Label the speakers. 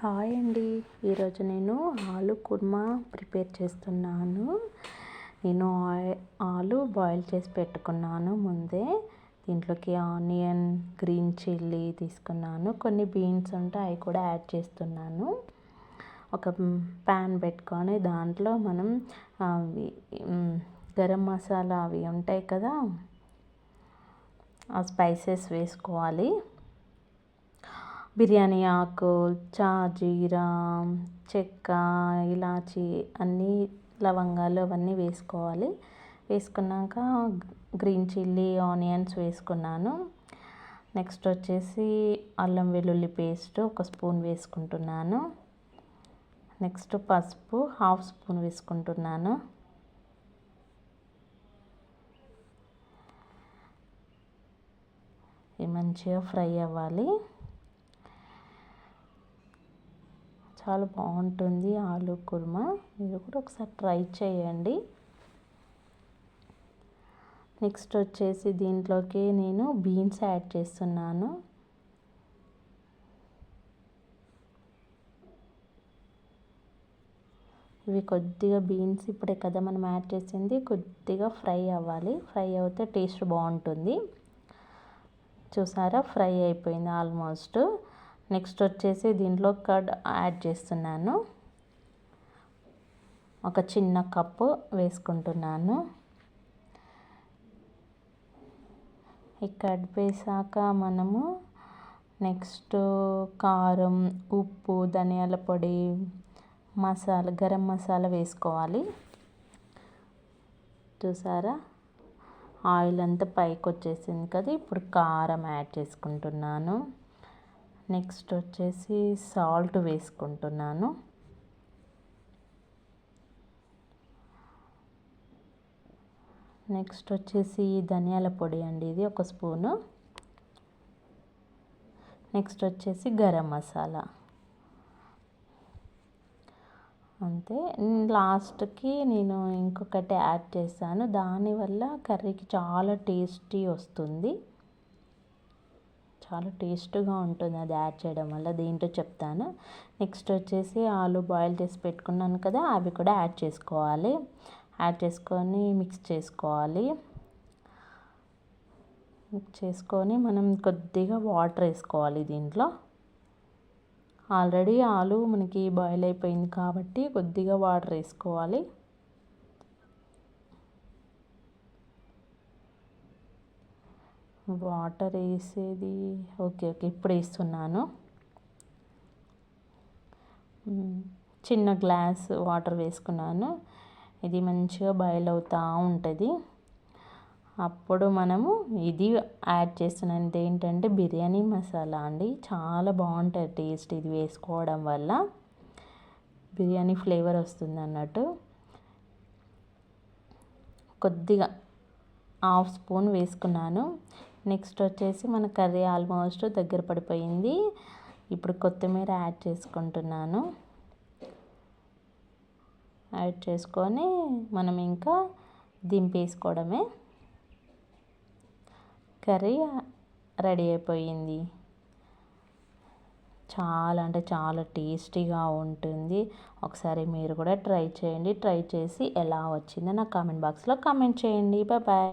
Speaker 1: Hi అండి. ఈరోజు నేను ఆలు కుర్మా ప్రిపేర్ చేస్తున్నాను. నేను ఆలు బాయిల్ చేసి పెట్టుకున్నాను ముందే. దీంట్లోకి ఆనియన్ గ్రీన్ చిల్లీ తీసుకున్నాను. కొన్ని బీన్స్ ఉంటే అవి కూడా యాడ్ చేస్తున్నాను. ఒక ప్యాన్ పెట్టుకొని దాంట్లో మనం అవి గరం మసాలా అవి ఉంటాయి కదా ఆ స్పైసెస్ వేసుకోవాలి. బిర్యానీ ఆకు చాజీరా చెక్క ఇలాచి అన్నీ లవంగాలు అవన్నీ వేసుకోవాలి. వేసుకున్నాక గ్రీన్ చిల్లీ ఆనియన్స్ వేసుకున్నాను. నెక్స్ట్ వచ్చేసి అల్లం వెల్లుల్లి పేస్ట్ ఒక స్పూన్ వేసుకుంటున్నాను. నెక్స్ట్ పసుపు హాఫ్ స్పూన్ వేసుకుంటున్నాను. మంచిగా ఫ్రై అవ్వాలి. చాలా బాగుంటుంది ఆలు కుర్మా. మీరు కూడా ఒకసారి ట్రై చేయండి. నెక్స్ట్ వచ్చేసి దీంట్లోకి నేను బీన్స్ యాడ్ చేస్తున్నాను. ఇవి కొద్దిగా బీన్స్ ఇప్పుడే కదా మనం యాడ్ చేసింది కొద్దిగా ఫ్రై అవ్వాలి. ఫ్రై అవుతే టేస్ట్ బాగుంటుంది. చూసారా? ఫ్రై అయిపోయింది ఆల్మోస్ట్. నెక్స్ట్ వచ్చేసి దీంట్లో కర్డ్ యాడ్ చేస్తున్నాను. ఒక చిన్న కప్పు వేసుకుంటున్నాను. ఈ కర్డ్ వేసాక మనము నెక్స్ట్ కారం ఉప్పు ధనియాల పొడి మసాలా గరం మసాలా వేసుకోవాలి. చూసారా? ఆయిల్ అంతా పైకి వచ్చేసింది కదా ఇప్పుడు కారం యాడ్ చేసుకుంటున్నాను. నెక్స్ట్ వచ్చేసి సాల్ట్ వేసుకుంటున్నాను. నెక్స్ట్ వచ్చేసి ధనియాల పొడి అండి ఇది ఒక స్పూను. నెక్స్ట్ వచ్చేసి గరం మసాలా. అంతే లాస్ట్కి నేను ఇంకొకటి యాడ్ చేశాను. దానివల్ల కర్రీకి చాలా టేస్టీ వస్తుంది. చాలా టేస్ట్గా ఉంటుంది అది యాడ్ చేయడం వల్ల. దీంట్లో చెప్తాను. నెక్స్ట్ వచ్చేసి ఆలు బాయిల్ చేసి పెట్టుకున్నాను కదా అవి కూడా యాడ్ చేసుకోవాలి. యాడ్ చేసుకొని మిక్స్ చేసుకోవాలి. మిక్స్ చేసుకొని మనం కొద్దిగా వాటర్ వేసుకోవాలి దీంట్లో. ఆల్రెడీ ఆలు మనకి బాయిల్ అయిపోయింది కాబట్టి కొద్దిగా వాటర్ వేసుకోవాలి. వాటర్ వేసేది. ఓకే ఓకే ఇప్పుడు వేస్తున్నాను. చిన్న గ్లాస్ వాటర్ వేసుకున్నాను. ఇది మంచిగా బాయిల్ అవుతూ ఉంటుంది. అప్పుడు మనము ఇది యాడ్ చేస్తున్నాను. ఏంటంటే బిర్యానీ మసాలా అండి. చాలా బాగుంటుంది టేస్ట్ ఇది వేసుకోవడం వల్ల. బిర్యానీ ఫ్లేవర్ వస్తుంది అన్నట్టు. కొద్దిగా హాఫ్ స్పూన్ వేసుకున్నాను. నెక్స్ట్ వచ్చేసి మన కర్రీ ఆల్మోస్ట్ దగ్గర పడిపోయింది. ఇప్పుడు కొత్తిమీర యాడ్ చేసుకుంటున్నాను. యాడ్ చేసుకొని మనం ఇంకా దింపేసుకోవడమే. కర్రీ రెడీ అయిపోయింది. చాలా అంటే చాలా టేస్టీగా ఉంటుంది. ఒకసారి మీరు కూడా ట్రై చేయండి. ట్రై చేసి ఎలా వచ్చిందో నా కామెంట్ బాక్స్లో కామెంట్ చేయండి. బాయ్.